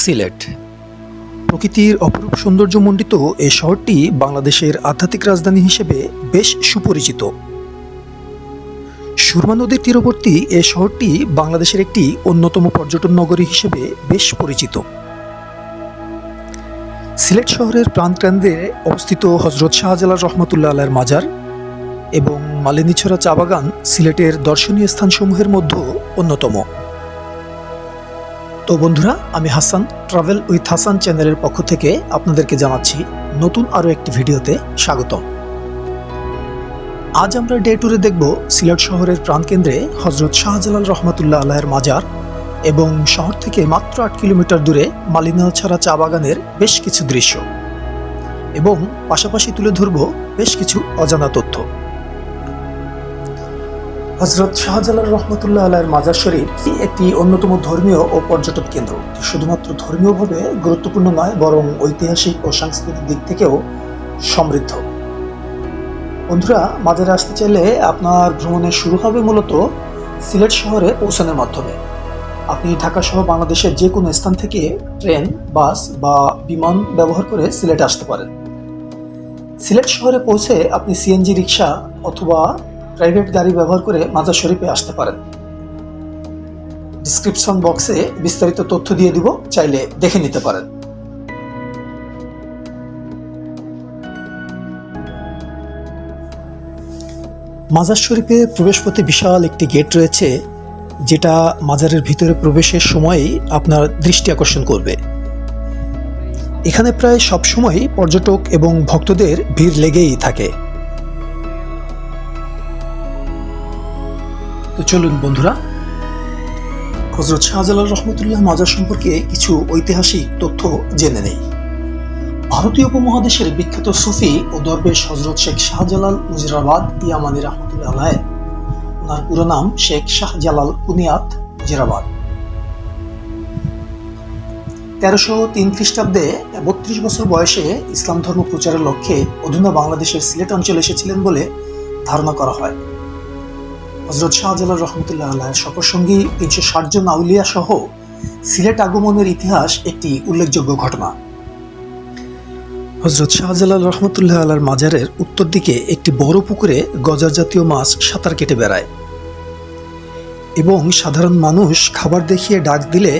সিলেট। প্রকৃতির অপরূপ সৌন্দর্যমণ্ডিত এই শহরটি বাংলাদেশের আধ্যাত্মিক রাজধানী হিসেবে বেশ সুপরিচিত। সুরমা নদীর তীরবর্তী এ শহরটি বাংলাদেশের একটি অন্যতম পর্যটন নগরী হিসেবে বেশ পরিচিত। সিলেট শহরের প্রাণকেন্দ্রে অবস্থিত হজরত শাহজালাল রহমতুল্লাহ আলার মাজার এবং মালিনীছড়া চা বাগান সিলেটের দর্শনীয় স্থানসমূহের মধ্যে অন্যতম। তো বন্ধুরা, আমি হাসান ট্রাভেল উইথ হাসান চ্যানেলের পক্ষ থেকে আপনাদেরকে জানাচ্ছি নতুন আরও একটি ভিডিওতে স্বাগতম। আজ আমরা ডে ট্যুরে দেখব সিলেট শহরের প্রাণকেন্দ্রে হজরত শাহজালাল রহমতুল্লাহ আল্লাহের মাজার এবং শহর থেকে মাত্র আট কিলোমিটার দূরে মালিনাছড়া চা বাগানের বেশ কিছু দৃশ্য। এবং পাশাপাশি তুলে ধরব বেশ কিছু অজানা তথ্য। হজরত শাহজালাল রহমতুল্লাহ আলাহের মাজার শরীফ একটি অন্যতম ধর্মীয় ও পর্যটন কেন্দ্র। শুধুমাত্র ধর্মীয়ভাবে গুরুত্বপূর্ণ নয়, বরং ঐতিহাসিক ও সাংস্কৃতিক দিক থেকেও সমৃদ্ধ। বন্ধুরা, মাজারে আসতে চাইলে আপনার ভ্রমণের শুরু হবে মূলত সিলেট শহরে পৌঁছানোর মাধ্যমে। আপনি ঢাকা সহ বাংলাদেশের যে কোনো স্থান থেকে ট্রেন, বাস বা বিমান ব্যবহার করে সিলেটে আসতে পারেন। সিলেট শহরে পৌঁছে আপনি সিএনজি রিক্সা অথবা প্রাইভেট গাড়ি ব্যবহার করে মাজার শরীফে আসতে পারেন। ডিসক্রিপশন বক্সে বিস্তারিত তথ্য দিয়ে দিব, চাইলে দেখে নিতে পারেন। মাজার শরীফে প্রবেশপথে বিশাল একটি গেট রয়েছে, যেটা মাজারের ভিতরে প্রবেশের সময়ই আপনার দৃষ্টি আকর্ষণ করবে। এখানে প্রায় সবসময় পর্যটক এবং ভক্তদের ভিড় লেগেই থাকে। তো চলুন বন্ধুরা। হজরত শাহজালাল রহমতুল্লাহ মাজার সম্পর্কে কিছু ঐতিহাসিক তথ্য জেনে নেই। ভারতীয় উপমহাদেশের বিখ্যাত সুফি ও দরবেশ হজরত শেখ শাহজালাল মুজিরাবাদ ইয়ামানি রহমতুল্লাহ ওনার পুরো নাম শেখ শাহজালাল কুনিয়াত মুজিরাবাদ। তেরোশো তিন খ্রিস্টাব্দে বত্রিশ বছর বয়সে ইসলাম ধর্ম প্রচারের লক্ষ্যে অধুনা বাংলাদেশের সিলেট অঞ্চলে এসেছিলেন বলে ধারণা করা হয়। হজরত শাহজালাল রহমতুল্লাহ আল্লাহের সফরসঙ্গী তিনশো ষাট জন আউলিয়া সহ সিলেট আগমনের ইতিহাস একটি উল্লেখযোগ্য ঘটনা। হজরত শাহজালাল রহমতুল্লাহ আল্লাহর মাজারের উত্তর দিকে একটি বড় পুকুরে গজার জাতীয় মাছ সাঁতার কেটে বেড়ায় এবং সাধারণ মানুষ খাবার দেখিয়ে ডাক দিলে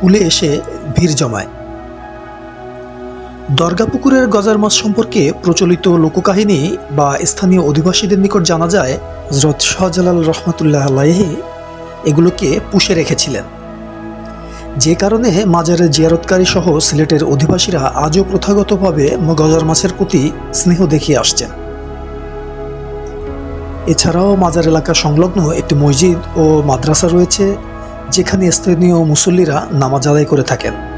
কুলে এসে ভিড় জমায়। দরগা পুকুরের গজার মাছ সম্পর্কে প্রচলিত লোককাহিনী বা স্থানীয় অধিবাসীদের নিকট জানা যায় হজরত শাহজালাল রহমতুল্লাহ আলাহি এগুলোকে পুষে রেখেছিলেন। যে কারণে মাজারের জিয়ারতকারী সহ সিলেটের অধিবাসীরা আজও প্রথাগতভাবে গজার মাছের প্রতি স্নেহ দেখিয়ে আসছেন। এছাড়াও মাজার এলাকা সংলগ্ন একটি মসজিদ ও মাদ্রাসা রয়েছে, যেখানে স্থানীয় মুসল্লিরা নামাজ আদায় করে থাকেন।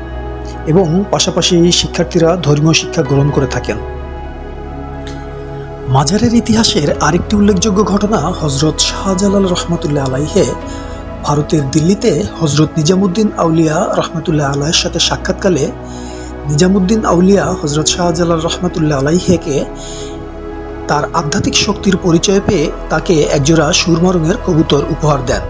এবং পাশাপাশি শিক্ষার্থীরা ধর্মীয় শিক্ষা গ্রহণ করে থাকেন। মাজারের ইতিহাসের আরেকটি উল্লেখযোগ্য ঘটনা হজরত শাহজালাল রহমতুল্লাহ আলাইহে ভারতের দিল্লিতে হজরত নিজামুদ্দিন আউলিয়া রহমতুল্লাহ আলাহের সাথে সাক্ষাৎকালে নিজামুদ্দিন আউলিয়া হজরত শাহজালাল রহমতুল্লাহ আলাইহেকে তার আধ্যাত্মিক শক্তির পরিচয় পেয়ে তাকে একজোড়া সুরমা রঙের কবুতর উপহার দেন।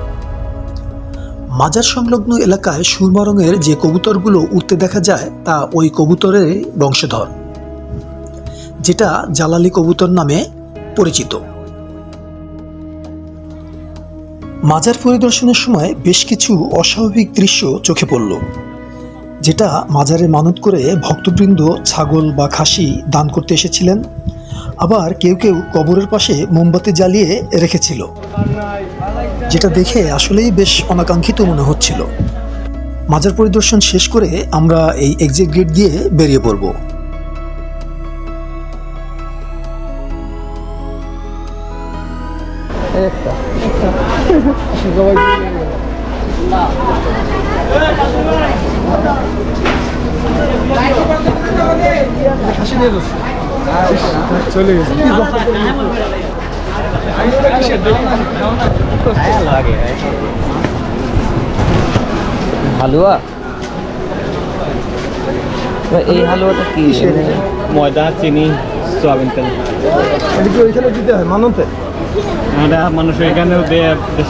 মাজার সংলগ্ন এলাকায় সুরমা রঙের যে কবুতরগুলো উঠতে দেখা যায়, তা ওই কবুতরের বংশধর, যেটা জালালি কবুতর নামে পরিচিত। মাজার পরিদর্শনের সময় বেশ কিছু অস্বাভাবিক দৃশ্য চোখে পড়ল, যেটা মাজারে মানত করে ভক্তবৃন্দ ছাগল বা খাসি দান করতে এসেছিলেন, আবার কেউ কেউ কবরের পাশে মোমবাতি জ্বালিয়ে রেখেছিল। যেটা দেখে আসলেই বেশ অনাকাঙ্ক্ষিত মনে হচ্ছিল। মাজার পরিদর্শন শেষ করে আমরা এই এক্সিট গেট দিয়ে বেরিয়ে পড়ব। একটা সবাই চলে গেছে হালুয়া এই হালুয়াটা কি? কিসের? ময়দা চিনি সয়াবিন তেল। ওইখানে দিতে হয় মানতে?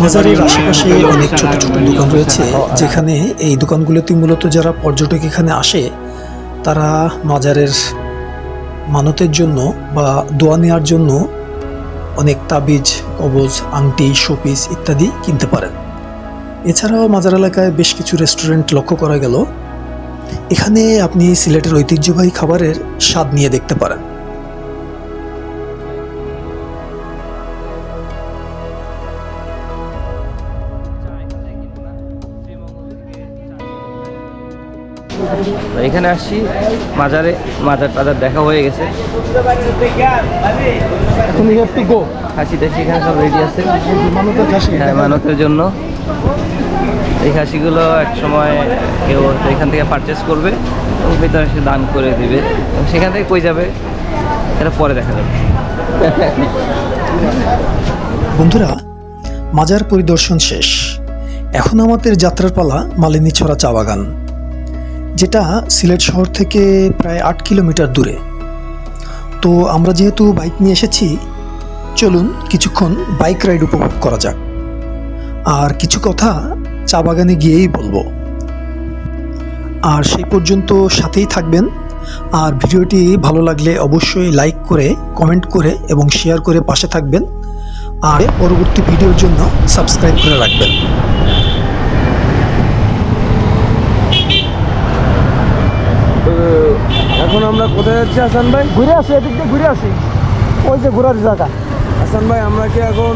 মাজারের আশেপাশে অনেক ছোট ছোট দোকান রয়েছে যেখানে এই দোকানগুলোতে মূলত যারা পর্যটক এখানে আসে তারা মাজারের মানতের জন্য বা দোয়া নেওয়ার জন্য অনেক তাবিজ কবজ, আংটি, শোপিস ইত্যাদি কিনতে পারেন। এছাড়াও মাজার এলাকায় বেশ কিছু রেস্টুরেন্ট লক্ষ্য করা গেল। এখানে আপনি সিলেটের ঐতিহ্যবাহী খাবারের স্বাদ নিয়ে দেখতে পারেন। এখানে আসছি মাজারে মাজার টাজার দেখা হয়ে গেছে। খাসি টাসি এখানে সব রেডি আছে। মানতের হ্যাঁ মানতের জন্য। এই খাসিগুলো এক সময় কেউ এখান থেকে পারচেস করবে এবং ভিতরে সে দান করে দিবে এবং সেখান থেকে কই যাবে এটা পরে দেখা যাবে। বন্ধুরা মাজার পরিদর্শন শেষ। এখন আমাদের যাত্রার পালা মালিনী ছড়া চা বাগান। যেটা সিলেট শহর থেকে প্রায় আট কিলোমিটার দূরে। তো আমরা যেহেতু বাইক নিয়ে এসেছি, চলুন কিছুক্ষণ বাইক রাইড উপভোগ করা যাক। আর কিছু কথা চা বাগানে গিয়েই বলব। আর সেই পর্যন্ত সাথেই থাকবেন। আর ভিডিওটি ভালো লাগলে অবশ্যই লাইক করে, কমেন্ট করে এবং শেয়ার করে পাশে থাকবেন। আর পরবর্তী ভিডিওর জন্য সাবস্ক্রাইব করে রাখবেন এখন আমরা কোথায় যাচ্ছি হাসান ভাই? ঘুরে আসি এদিক দিয়ে ঘুরে আসি। ওই যে ঘোরার জায়গা। হাসান ভাই আমরা কি এখন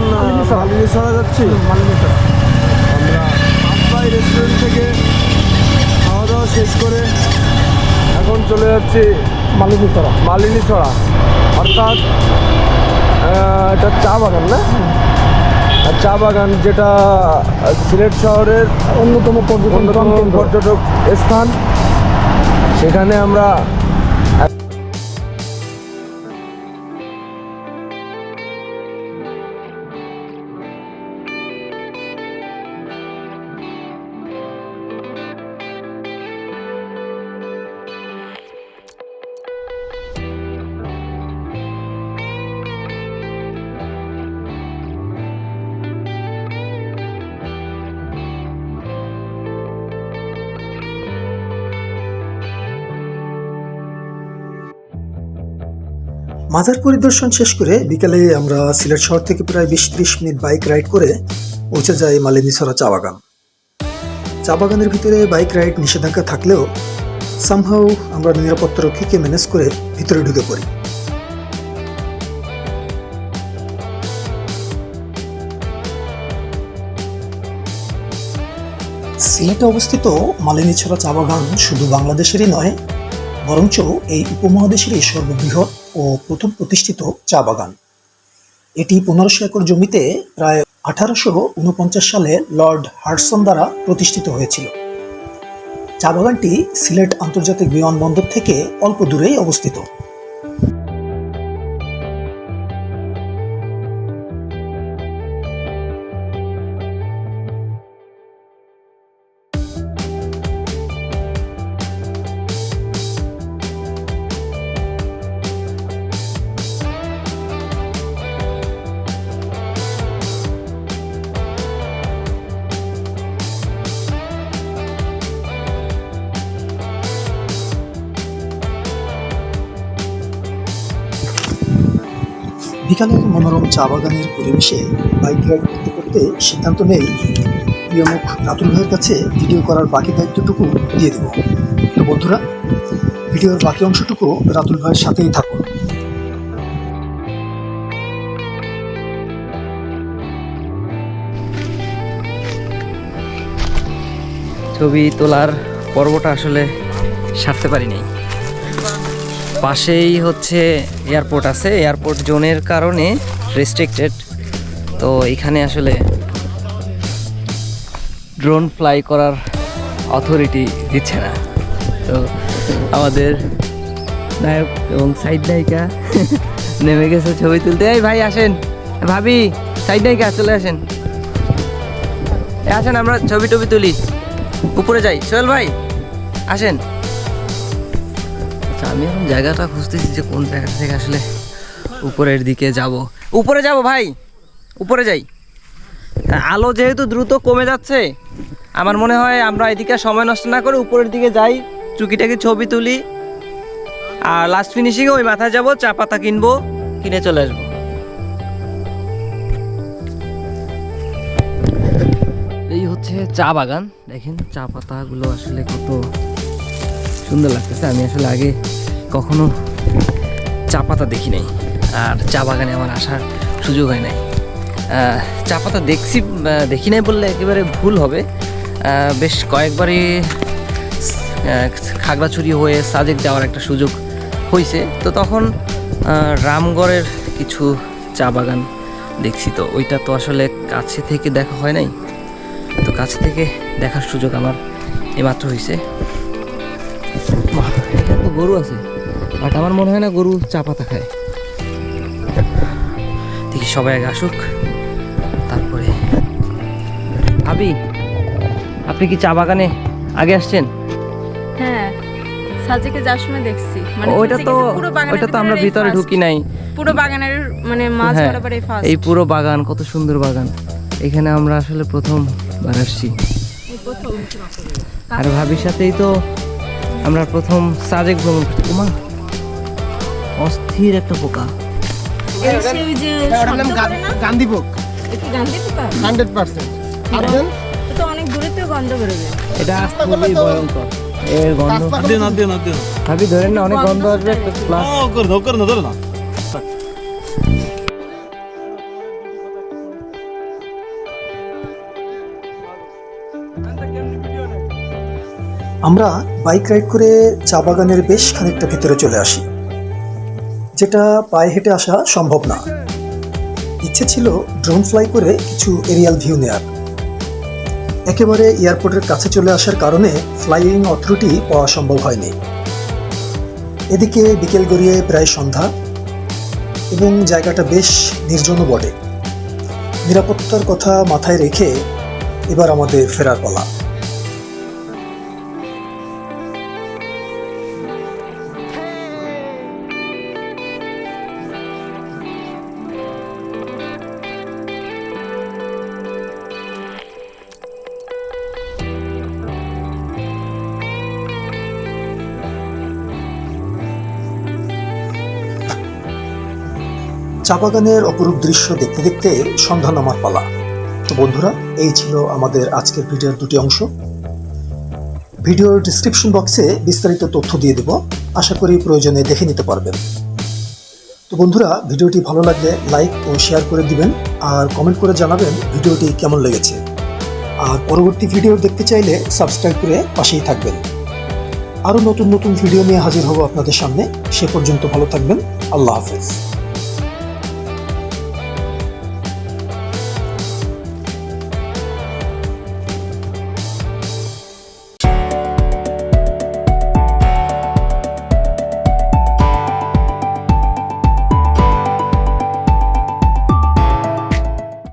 মালিনীছড়া যাচ্ছি? মালিনীছড়া আমরা ভাই রেস্টুরেন্ট থেকে খাওয়া দাওয়া শেষ করে এখন চলে যাচ্ছি মালিনীছড়া মালিনীছড়া অর্থাৎ এটা চা বাগান না? চা বাগান যেটা সিলেট শহরের অন্যতম অন্যতম পর্যটক স্থান। সেখানে আমরা মাজার পরিদর্শন শেষ করে বিকালে আমরা সিলেট শহর থেকে প্রায় বিশ ত্রিশ মিনিট বাইক রাইড করে পৌঁছে যাই মালিনীছড়া চা বাগান। চা বাগানের ভিতরে বাইক রাইড নিষেধাজ্ঞা থাকলেও সামহাও আমরা নিরাপত্তা রক্ষীকে ম্যানেজ করে ভিতরে ঢুকে পড়ি। সিলেটে অবস্থিত মালিনীছড়া চা বাগান শুধু বাংলাদেশেরই নয়, বরঞ্চ এই উপমহাদেশেরই সর্ববৃহৎ। ও প্রথম প্রতিষ্ঠিত চা বাগান। এটি পনেরোশো একর জমিতে প্রায় আঠারোশো উনপঞ্চাশ সালে লর্ড হার্সন দ্বারা প্রতিষ্ঠিত হয়েছিল। চা বাগানটি সিলেট আন্তর্জাতিক বিমানবন্দর থেকে অল্প দূরেই অবস্থিত। বিকালের মনোরম চা বাগানের পরিবেশে বাইক রাইড করতে করতে সিদ্ধান্ত নেই। প্রিয়মুখ রাতুল ভাইয়ের কাছে ভিডিও করার বাকি দায়িত্বটুকু দিয়ে দেব। তো বন্ধুরা, ভিডিওর বাকি অংশটুকু রাতুল ভাইয়ের সাথেই থাকুন। ছবি তোলার পর্বটা আসলে সারতে পারি নাই। পাশেই হচ্ছে এয়ারপোর্ট আছে, এয়ারপোর্ট জোনের কারণে রেস্ট্রিক্টেড তো এখানে আসলে ড্রোন ফ্লাই করার অথরিটি দিচ্ছে না। তো আমাদের নায়ক এবং সাইড নায়িকা নেমে গেছে ছবি তুলতে। এই ভাই আসেন। ভাবি সাইড নায়িকা, চলে আসেন। আসেন, আমরা ছবি টবি তুলি। উপরে যাই। সোহেল ভাই, আসেন। আচ্ছা আমি এখন জায়গাটা খুঁজতেছি যে কোন জায়গা থেকে আসলে উপরের দিকে যাব। উপরে যাব ভাই! উপরে যাই। আলো যেহেতু দ্রুত কমে যাচ্ছে, আমার মনে হয় আমরা এদিকে সময় নষ্ট না করে উপরের দিকে যাই চুকিটাকে ছবি তুলি, আর লাস্ট ফিনিশিংয়ে ওই মাথায় যাব, চা পাতা কিনবো, কিনে চলে আসব। এই হচ্ছে চা বাগান। দেখেন চা পাতাগুলো আসলে কত সুন্দর লাগতেছে। আমি আসলে আগে কখনো চা পাতা দেখি নাই। আর চা বাগানে আমার আসার সুযোগ হয় নাই। চা পাতা দেখছি দেখি নাই বললে একেবারে ভুল হবে। বেশ কয়েকবারই খাগড়াছড়ি হয়ে সাজেক যাওয়ার একটা সুযোগ হয়েছে তো তখন রামগড়ের কিছু চা বাগান দেখছি। তো ওইটা তো আসলে কাছে থেকে দেখা হয় নাই। তো কাছে থেকে দেখার সুযোগ আমার এইমাত্র হয়েছে এখানে তো গরু আছে বাট আমার মনে হয় না গরু চা পাতা খায়। দেখি সবাই আগে আসুক তারপরে। ভাবি আপনি কি চা বাগানে আগে আসছেন? হ্যাঁ সাজেকে সময় দেখছি। মানে ওইটা তো ওইটা তো আমরা ভিতরে ঢুকি নাই। পুরো বাগানের মানে মাছ হ্যাঁ, বরাবরই ফার্স্ট এই পুরো বাগান কত সুন্দর বাগান। এখানে আমরা আসলে প্রথম বার আসছি আর ভাবির সাথেই তো আমরা প্রথম সাজেক ভ্রমণ করছি। ওমা অস্থির একটা পোকা। না? গান্ধী পোকা। Hundred percent. এটা তো অনেক দূরে গন্ধ বেরোবে। এটা খুবই ভয়ঙ্কর। এর গন্ধ ধরেন না অনেক গন্ধ আসবে প্লাস আমরা বাইক রাইড করে চা বাগানের বেশ খানিকটা ভিতরে চলে আসি, যেটা পায়ে হেঁটে আসা সম্ভব না। ইচ্ছে ছিল ড্রোন ফ্লাই করে কিছু এরিয়াল ভিউ নেয়ার। একেবারে এয়ারপোর্টের কাছে চলে আসার কারণে ফ্লাইং অথরিটি পাওয়া সম্ভব হয়নি। এদিকে বিকেল গড়িয়ে প্রায় সন্ধ্যা এবং জায়গাটা বেশ নির্জন বটে। নিরাপত্তার কথা মাথায় রেখে এবার আমাদের ফেরার পালা। চা বাগানের অপরূপ দৃশ্য দেখতে দেখতে সন্ধ্যা নামার পালা। তো বন্ধুরা, এই ছিল আমাদের আজকের ভিডিওর দুটি অংশ। ভিডিওর ডিসক্রিপশন বক্সে বিস্তারিত তথ্য দিয়ে দেব। আশা করি প্রয়োজনে দেখে নিতে পারবেন। তো বন্ধুরা, ভিডিওটি ভালো লাগলে লাইক ও শেয়ার করে দিবেন আর কমেন্ট করে জানাবেন ভিডিওটি কেমন লেগেছে। আর পরবর্তী ভিডিও দেখতে চাইলে সাবস্ক্রাইব করে পাশেই থাকবেন। আরও নতুন নতুন ভিডিও নিয়ে হাজির হব আপনাদের সামনে। সে পর্যন্ত ভালো থাকবেন। আল্লাহ হাফেজ।